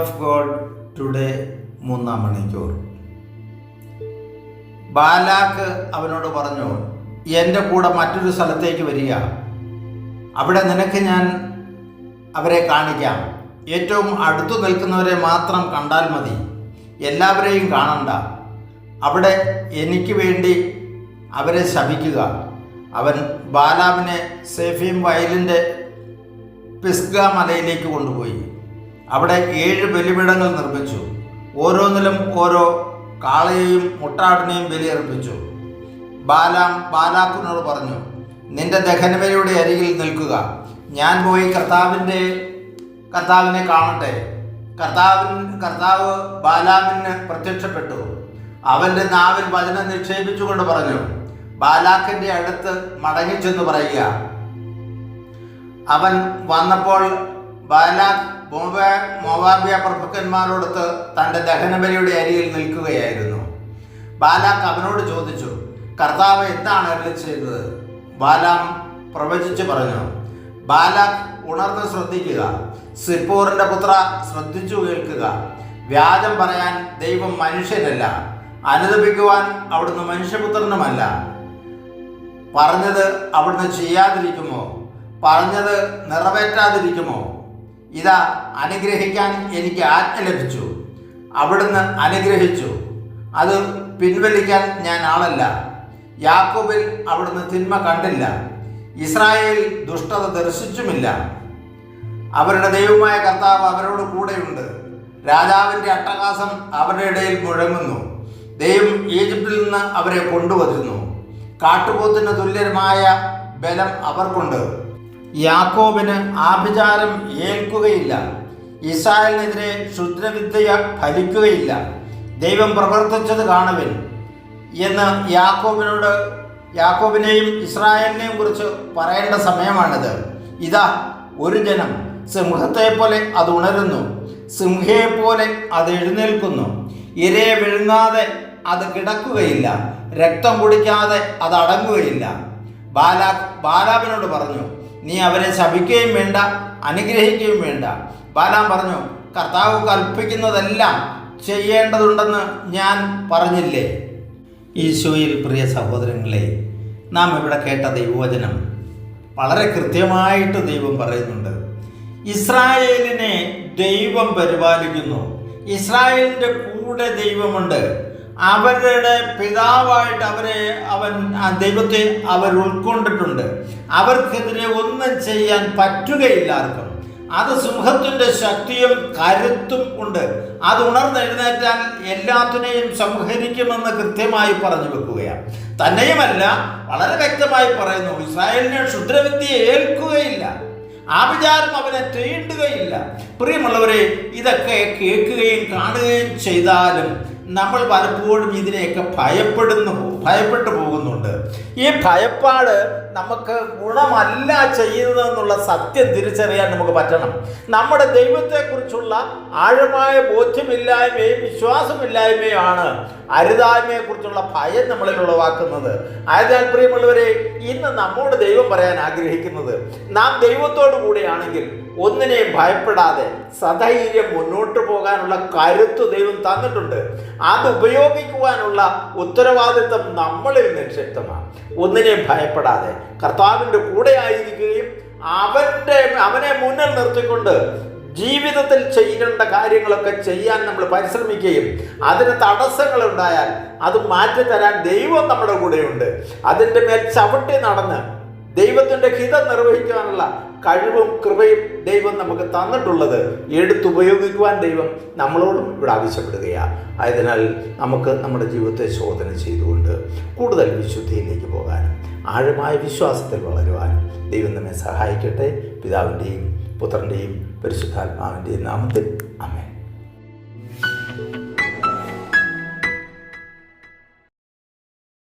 Of God today മൂന്നാം മണിക്കൂർ. Balak അവനോട് പറഞ്ഞു എന്റെ കൂടെ മറ്റൊരു സ്ഥലത്തേക്ക് വരിക. അവിടെ നിനക്ക് ഞാൻ അവരെ കാണിക്കാം. ഏറ്റവും അടുത്തു നിൽക്കുന്നവരെ മാത്രം കണ്ടാൽ മതി. എല്ലാവരെയും കാണണ്ട. അവിടെ എനിക്ക് വേണ്ടി അവരെ ശപിക്കുക. അവൻ ബാലാവിനെ സേഫീം വയലിന്റെ പിസ്ഗ മലയിലേക്ക് കൊണ്ടുപോയി. അവിടെ ഏഴ് ബലിപീഠങ്ങൾ നിർമ്മിച്ചു. ഓരോന്നിലും ഓരോ കാളയെയും മുട്ടാടിനെയും ബലിയർപ്പിച്ചു ബാലാം ബാലാക്കിനോട് പറഞ്ഞു നിന്റെ ദഹനബലിയുടെ അരികിൽ നിൽക്കുക. ഞാൻ പോയി കർത്താവിന്റെ കർത്താവിനെ കാണട്ടെ. കർത്താവിൻ കർത്താവ് ബാലാമിന് പ്രത്യക്ഷപ്പെട്ടു. അവന്റെ നാവിൽ വചനം നിക്ഷേപിച്ചുകൊണ്ട് പറഞ്ഞു ബാലാക്കിന്റെ അടുത്ത് മടങ്ങിച്ചെന്ന് പറയുക. അവൻ വന്നപ്പോൾ ബാലാഖ് മോവാ- മോവാബിയ പ്രഭുക്കന്മാരോടൊത്ത് തന്റെ ദഹനബലിയുടെ അരിയിൽ നിൽക്കുകയായിരുന്നു. ബാലാക്ക് അവനോട് ചോദിച്ചു കർത്താവ് എന്താണ് അരളി ചെയ്തത് ബാലാം പ്രവചിച്ചു പറഞ്ഞു ബാലാഖ് ഉണർന്ന് ശ്രദ്ധിക്കുക സിപ്പോറിന്റെ പുത്ര ശ്രദ്ധിച്ചു കേൾക്കുക. വ്യാജം പറയാൻ ദൈവം മനുഷ്യനല്ല അനുദപിക്കുവാൻ അവിടുന്ന് മനുഷ്യപുത്രനുമല്ല. പറഞ്ഞത് അവിടുന്ന് ചെയ്യാതിരിക്കുമോ? പറഞ്ഞത് നിറവേറ്റാതിരിക്കുമോ? ഇതാ അനുഗ്രഹിക്കാൻ എനിക്ക് ആജ്ഞ ലഭിച്ചു. അവിടുന്ന് അനുഗ്രഹിച്ചു. അത് പിൻവലിക്കാൻ ഞാൻ ആളല്ല. യാക്കോബിൽ അവിടുന്ന് തിന്മ കണ്ടില്ല. ഇസ്രായേലിൽ ദുഷ്ടത ദർശിച്ചുമില്ല. അവരുടെ ദൈവമായ കർത്താവ് അവരോട് കൂടെയുണ്ട്. രാജാവിന്റെ അട്ടഹാസം അവരുടെ ഇടയിൽ മുഴങ്ങുന്നു. ദൈവം ഈജിപ്തിൽ നിന്ന് അവരെ കൊണ്ടുവരുന്നു. കാട്ടുപോത്തിന് തുല്യമായ ബലം അവർക്കുണ്ട്. യാക്കോബിന് ആഭിചാരം ഏൽക്കുകയില്ല. ഇസ്രായേലിനെതിരെ ക്ഷുദ്രവിദ്യ ഫലിക്കുകയില്ല. ദൈവം പ്രവർത്തിച്ചത് കാണുവിൻ എന്ന് യാക്കോബിനോട് യാക്കോബിനെയും ഇസ്രായേലിനെയും കുറിച്ച് പറയേണ്ട സമയമാണിത്. ഇതാ ഒരു ജനം സിംഹത്തെ പോലെ അത് ഉണരുന്നു. സിംഹയെ പോലെ അത് എഴുന്നേൽക്കുന്നു. ഇരയെ വിഴുങ്ങാതെ അത് കിടക്കുകയില്ല. രക്തം കുടിക്കാതെ അത് അടങ്ങുകയില്ല. ബാലാ ബാലാബിനോട് പറഞ്ഞു നീ അവരെ ശപിക്കുകയും വേണ്ട അനുഗ്രഹിക്കുകയും വേണ്ട. ബാലാം പറഞ്ഞു കർത്താവ് കൽപ്പിക്കുന്നതെല്ലാം ചെയ്യേണ്ടതുണ്ടെന്ന് ഞാൻ പറഞ്ഞില്ലേ? ഈശോയിൽ പ്രിയ സഹോദരങ്ങളെ നാം ഇവിടെ കേട്ട ദൈവവചനം വളരെ കൃത്യമായിട്ട് ദൈവം പറയുന്നുണ്ട്. ഇസ്രായേലിനെ ദൈവം പരിപാലിക്കുന്നു. ഇസ്രായേലിന്റെ കൂടെ ദൈവമുണ്ട്. അവരുടെ പിതാവായിട്ട് അവരെ അവൻ ദൈവത്തെ അവർ ഉൾക്കൊണ്ടിട്ടുണ്ട്. അവർക്കെതിരെ ഒന്നും ചെയ്യാൻ പറ്റുകയില്ല ആർക്കും. അത് സിംഹത്തിന്റെ ശക്തിയും കരുത്തും ഉണ്ട്. അത് ഉണർന്നെഴുന്നേറ്റാൽ എല്ലാത്തിനെയും സംഹരിക്കുമെന്ന് കൃത്യമായി പറഞ്ഞു വെക്കുകയാണ്. തന്നെയുമല്ല വളരെ വ്യക്തമായി പറയുന്നു ഇസ്രായേലിനെ ക്ഷുദ്രവിദ്യ ഏൽക്കുകയില്ല. ആഭിചാരം അവനെ തീണ്ടുകയില്ല. പ്രിയമുള്ളവരെ ഇതൊക്കെ കേൾക്കുകയും കാണുകയും ചെയ്താലും നമ്മൾ പലപ്പോഴും ഇതിനെയൊക്കെ ഭയപ്പെടുന്നു ഭയപ്പെട്ടു പോകുന്നുണ്ട്. ഈ ഭയപ്പാട് നമുക്ക് ഗുണമല്ല ചെയ്യുന്നതെന്നുള്ള സത്യം തിരിച്ചറിയാൻ നമുക്ക് പറ്റണം. നമ്മുടെ ദൈവത്തെക്കുറിച്ചുള്ള ആഴമായ ബോധ്യമില്ലായ്മയും വിശ്വാസമില്ലായ്മയുമാണ് അരുതായ്മയെക്കുറിച്ചുള്ള ഭയം നമ്മളിൽ ഉളവാക്കുന്നത്. ആയതിനാൽ പ്രിയമുള്ളവരെ ഇന്ന് നമ്മോട് ദൈവം പറയാൻ ആഗ്രഹിക്കുന്നത് നാം ദൈവത്തോടു കൂടിയാണെങ്കിൽ ഒന്നിനെയും ഭയപ്പെടാതെ സധൈര്യം മുന്നോട്ട് പോകാനുള്ള കരുത്ത് ദൈവം തന്നിട്ടുണ്ട്. അത് ഉപയോഗിക്കുവാനുള്ള ഉത്തരവാദിത്വം നമ്മളിൽ നിക്ഷിപ്തമാണ് ഒന്നിനെയും ഭയപ്പെടാതെ കർത്താവിന്റെ കൂടെ ആയിരിക്കുകയും അവന്റെ അവനെ മുന്നിൽ നിർത്തിക്കൊണ്ട് ജീവിതത്തിൽ ചെയ്യേണ്ട കാര്യങ്ങളൊക്കെ ചെയ്യാൻ നമ്മൾ പരിശ്രമിക്കുകയും അതിന് തടസ്സങ്ങൾ ഉണ്ടായാൽ അത് മാറ്റി തരാൻ ദൈവം നമ്മുടെ കൂടെയുണ്ട്. അതിന്റെ മേൽ ചവിട്ടി നടന്ന് ദൈവത്തിന്റെ ഹിതം നിർവഹിക്കാനുള്ള കഴിവും കൃപയും ദൈവം നമുക്ക് തന്നിട്ടുള്ളത് എടുത്തുപയോഗിക്കുവാൻ ദൈവം നമ്മളോടും ഇവിടെ ആവശ്യപ്പെടുകയാണ് ആയതിനാൽ നമുക്ക് നമ്മുടെ ജീവിതത്തെ ശോധന ചെയ്തുകൊണ്ട് കൂടുതൽ വിശുദ്ധിയിലേക്ക് പോകാനും ആഴമായ വിശ്വാസത്തിൽ വളരുവാനും ദൈവം നമ്മെ സഹായിക്കട്ടെ. പിതാവിന്റെയും പുത്രന്റെയും പരിശുദ്ധാത്മാവിന്റെയും നാമത്തിൽ. അമേ